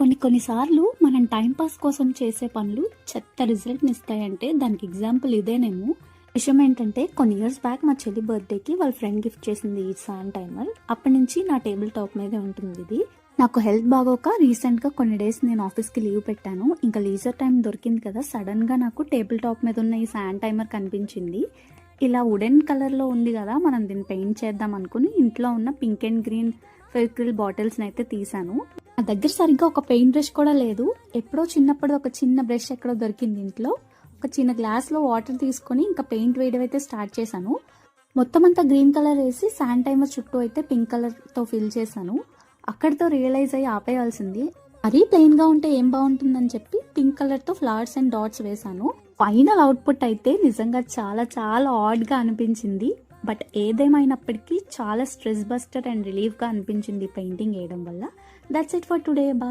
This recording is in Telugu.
కొన్ని కొన్నిసార్లు మనం టైంపాస్ కోసం చేసే పనులు చెత్త రిజల్ట్ని ఇస్తాయంటే దానికి ఎగ్జాంపుల్ ఇదేనేమో. విషయం ఏంటంటే కొన్ని ఇయర్స్ బ్యాక్ మా చెల్లి బర్త్డేకి వాళ్ళ ఫ్రెండ్ గిఫ్ట్ చేసింది ఈ శాన్ టైమర్ అప్పటి నుంచి నా టేబుల్ టాప్ మీదే ఉంటుంది ఇది. నాకు హెల్త్ బాగోక రీసెంట్గా కొన్ని డేస్ నేను ఆఫీస్కి లీవ్ పెట్టాను. ఇంకా లీజర్ టైం దొరికింది కదా సడన్గా నాకు టేబుల్ టాప్ మీద ఉన్న ఈ శాన్ టైమర్ కనిపించింది. ఇలా వుడెన్ కలర్లో ఉంది కదా మనం దీన్ని పెయింట్ చేద్దాం అనుకుని ఇంట్లో ఉన్న పింక్ అండ్ గ్రీన్ ఫెవిక్రిల్ బాటిల్స్ని అయితే తీసాను నా దగ్గర సరిగ్గా ఒక పెయింట్ బ్రష్ కూడా లేదు. ఎప్పుడో చిన్నప్పుడు ఒక చిన్న బ్రష్ ఎక్కడో దొరికింది ఇంట్లో. ఒక చిన్న గ్లాస్లో వాటర్ తీసుకొని ఇంకా పెయింట్ వేయడం అయితే స్టార్ట్ చేశాను. మొత్తం అంతా గ్రీన్ కలర్ వేసి శాండ్ టైమర్ చుట్టూ అయితే పింక్ కలర్తో ఫిల్ చేశాను. అక్కడితో రియలైజ్ అయ్యి ఆపేయాల్సింది. మరీ ప్లెయిన్గా ఉంటే ఏం బాగుంటుందని చెప్పి పింక్ కలర్తో ఫ్లవర్స్ అండ్ డాట్స్ వేశాను. ఫైనల్ అవుట్పుట్ అయితే నిజంగా చాలా చాలా ఆడ్గా అనిపించింది. బట్ ఏదేమైనప్పటికీ చాలా స్ట్రెస్ బస్టర్ అండ్ రిలీఫ్గా అనిపించింది పెయింటింగ్ వేయడం వల్ల. That's it for today bye